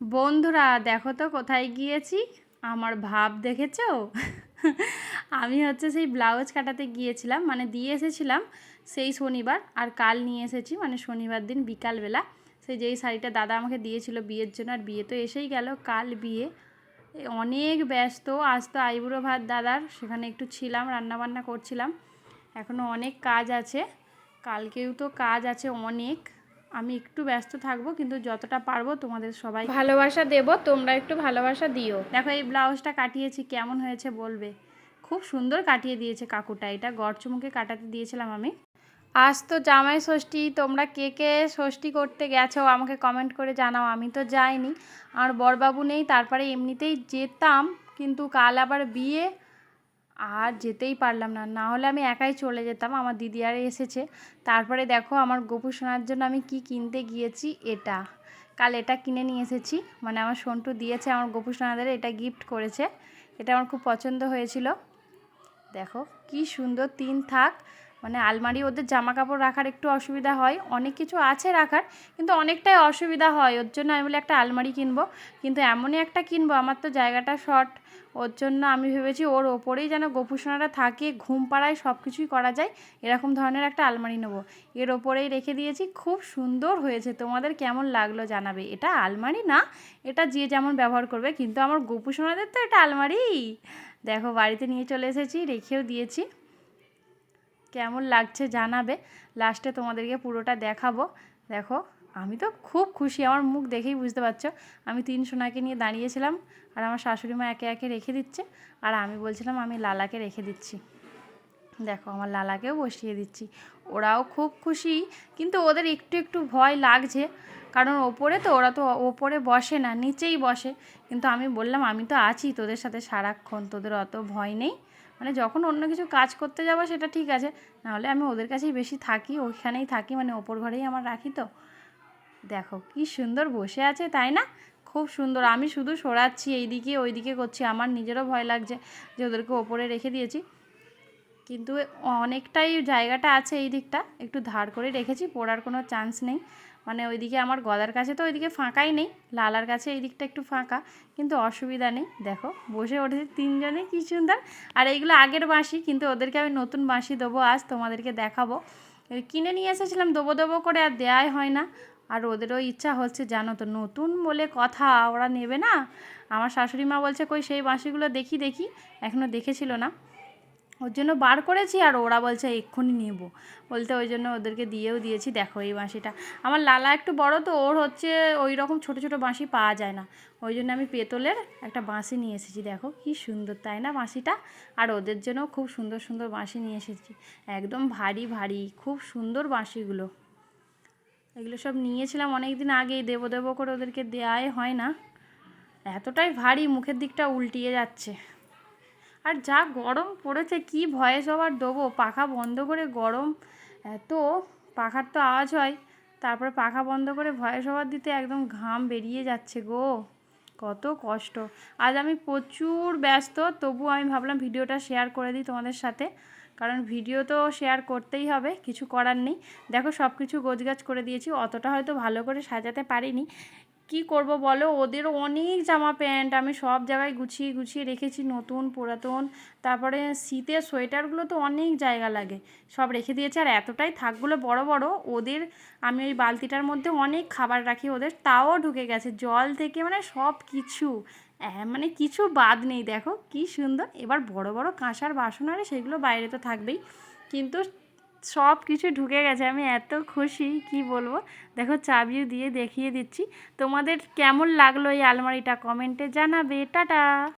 বন্ধুরা, দেখো তো কোথায় গিয়েছি। আমার ভাব দেখেছ? আমি হচ্ছে সেই ব্লাউজ কাটাতে গিয়েছিলাম মানে দিয়ে এসেছিলাম সেই শনিবার, আর কাল নিয়ে এসেছি মানে শনিবার দিন বিকালবেলা। সেই যেই শাড়িটা দাদা আমাকে দিয়েছিল বিয়ের জন্য, আর বিয়ে তো এসেই গেল, কাল বিয়ে। অনেক ব্যস্ত, আজ তো আইবুড়ো ভাত দাদার, সেখানে একটু ছিলাম, রান্নাবান্না করছিলাম। এখনও অনেক কাজ আছে, কালকেও তো কাজ আছে অনেক। আমি একটু ব্যস্ত থাকব কিন্তু যতটা পারব তোমাদের সবাই ভালোবাসা দেব তোমরা একটু ভালোবাসা দিও। দেখো এই ব্লাউজটা কাটিয়েছি কেমন হয়েছে বলবে? খুব সুন্দর কাটিয়ে দিয়েছে কাকুটা এটা গড়চুমুকে কাটাতে দিয়েছিলাম আমি। আজ তো জামাই ষষ্ঠী তোমরা কে কে ষষ্ঠী করতে গেছো আমাকে কমেন্ট করে জানাও আমি তো যাইনি। আর বরবাবু নেই তারপরে এমনিতেই যেতাম কিন্তু কাল আবার বিয়ে আর যেতেই পারলাম না। না হলে আমি একাই চলে যেতাম, আমার দিদি আর এসেছে। তারপরে দেখো আমার গোপু শোনার জন্য আমি কি কিনতে গিয়েছি এটা। কাল এটা কিনে নিয়ে এসেছি। মানে আমার সন্টু দিয়েছে, আমার গোপু সোনাদের এটা গিফট করেছে। এটা আমার খুব পছন্দ হয়েছিল। দেখো কি সুন্দর তিন থাক। মানে আলমারি ওদের জামা কাপড় রাখার একটু অসুবিধা হয়। অনেক কিছু আছে রাখার, কিন্তু অনেকটাই অসুবিধা হয়। ওর জন্য আমি বলে একটা আলমারি কিনবো, কিন্তু এমনই একটা কিনবো, আমার তো জায়গাটা শর্ট। ওর জন্য আমি ভেবেছি ওর ওপরেই যেন গোপুসোনাটা থাকে, ঘুম পাড়ায় সব কিছুই করা যায়, এরকম ধরনের একটা আলমারি নেব। এর ওপরেই রেখে দিয়েছি, খুব সুন্দর হয়েছে। তোমাদের কেমন লাগল জানাবে। এটা আলমারি না, এটা যে যেমন ব্যবহার করবে, কিন্তু আমার গোপুসোনাদের তো এটা আলমারি। দেখো, বাড়িতে নিয়ে চলে এসেছি, রেখেও দিয়েছি। কেমন লাগছে জানাবে। লাস্টে তোমাদেরকে পুরোটা দেখাবো। দেখো, আমি তো খুব খুশি, আমার মুখ দেখেই বুঝতে পারছ। আমি তিন সোনাকে নিয়ে দাঁড়িয়েছিলাম আর আমার শাশুড়ি মা একে একে রেখে দিচ্ছে আর আমি বলছিলাম, আমি লালাকে রেখে দিচ্ছি। দেখো, আমার লালাকেও বসিয়ে দিচ্ছি। ওরাও খুব খুশি, কিন্তু ওদের একটু একটু ভয় লাগছে। কারণ ওপরে তো, ওরা তো ওপরে বসে না, নিচেই বসে। কিন্তু আমি বললাম, আমি তো আছি তোদের সাথে সারাক্ষণ, তোদের অত ভয় নেই। মানে যখন অন্য কিছু কাজ করতে যাব সেটা ঠিক আছে, নাহলে আমি ওদের কাছেই বেশি থাকি ওইখানেই থাকি মানে ওপর ঘরেই আমার রাখি তো। দেখো কি সুন্দর বসে আছে, তাই না? খুব সুন্দর, আমি শুধু সরাচ্ছি, এইদিকে ওইদিকে করছি, আমার নিজেরও ভয় লাগছে যে ওদেরকে ওপরে রেখে দিয়েছি। কিন্তু অনেকটাই জায়গাটা আছে এই দিকটা। একটু ধার করে রেখেছি, পড়ার কোনো চান্স নেই। মানে ওইদিকে আমার গদার কাছে তো ওইদিকে ফাঁকাই নেই, লালার কাছে এই দিকটা একটু ফাঁকা, কিন্তু অসুবিধা নেই। দেখো, বসে উঠেছে তিনজনে কী সুন্দর। আর এইগুলো আগের বাঁশি, কিন্তু ওদেরকে আমি নতুন বাঁশি দেবো আজ, তোমাদেরকে দেখাবো। কিনে নিয়ে এসেছিলাম, দেবো দেবো করে আর দেয়াই হয় না। আর ওদেরও ইচ্ছা হচ্ছে, জানো তো, নতুন বলে কথা ওরা নেবে না? আমার শাশুড়ি মা বলছে, কই সেই বাঁশিগুলো দেখি দেখি। এখনও দেখেছিল না। ওর জন্য বার করেছি আর ওরা বলছে এক্ষুনি নেব। বলতে ওই জন্য ওদেরকে দিয়েও দিয়েছি। দেখো এই বাঁশিটা। আমার লালা একটু বড় তো, ওর হচ্ছে ওই রকম ছোটো ছোটো বাঁশি পাওয়া যায় না। ওই জন্য আমি পেতলের একটা বাঁশি নিয়ে এসেছি। দেখো কি সুন্দর, তাই না বাঁশিটা? আর ওদের জন্য খুব সুন্দর সুন্দর বাঁশি নিয়ে এসেছি। একদম ভারী ভারী, খুব সুন্দর বাঁশিগুলো। এগুলো সব নিয়েছিলাম অনেক দিন আগেই। দেবো দেবো করে ওদেরকে দেয়াই হয় না। এতটাই ভারী, মুখের দিকটা উল্টিয়ে যাচ্ছে। আর যা গরম পড়েছে, কি ভয়ে সবার দেবো পাখা বন্ধ করে গরম, এত পাখার তো আওয়াজ হয়। তারপরে পাখা বন্ধ করে ভয়ে সবার দিতে একদম ঘাম বেরিয়ে যাচ্ছে গো। কত কষ্ট। আজ আমি প্রচুর ব্যস্ত তবু আমি ভাবলাম ভিডিওটা শেয়ার করে দিই তোমাদের সাথে। কারণ ভিডিও তো শেয়ার করতেই হবে, কিছু করার নেই। দেখো সব কিছু গোছগাছ করে দিয়েছি, অতটা হয়তো ভালো করে সাজাতে পারিনি। কি করব বলো? ওদের অনেক জামা প্যান্ট আমি সব জায়গায় গুছিয়ে গুছিয়ে রেখেছি, নতুন, পুরাতন। তারপরে শীতের সোয়েটারগুলো তো অনেক জায়গা লাগে। সব রেখে দিয়েছে আর এতটাই থাকগুলো বড় বড়। ওদের আমি ওই বালতিটার মধ্যে অনেক খাবার রাখি, ওদের তাও ঢুকে গেছে। জল থেকে মানে সব কিছু। হ্যাঁ মানে কিছু বাদ নেই, দেখো। কি সুন্দর। এবার বড় বড় কাঁসার বাসন আরে সেগুলো বাইরে তো থাকবেই। কিন্তু সব কিছু ঢুকে গেছে, আমি এত খুশি, কি বলব? দেখো, চাবিও দিয়ে দেখিয়ে দিচ্ছি। তোমাদের কেমন লাগল এই আলমারিটা? কমেন্টে জানাবে। টাটা!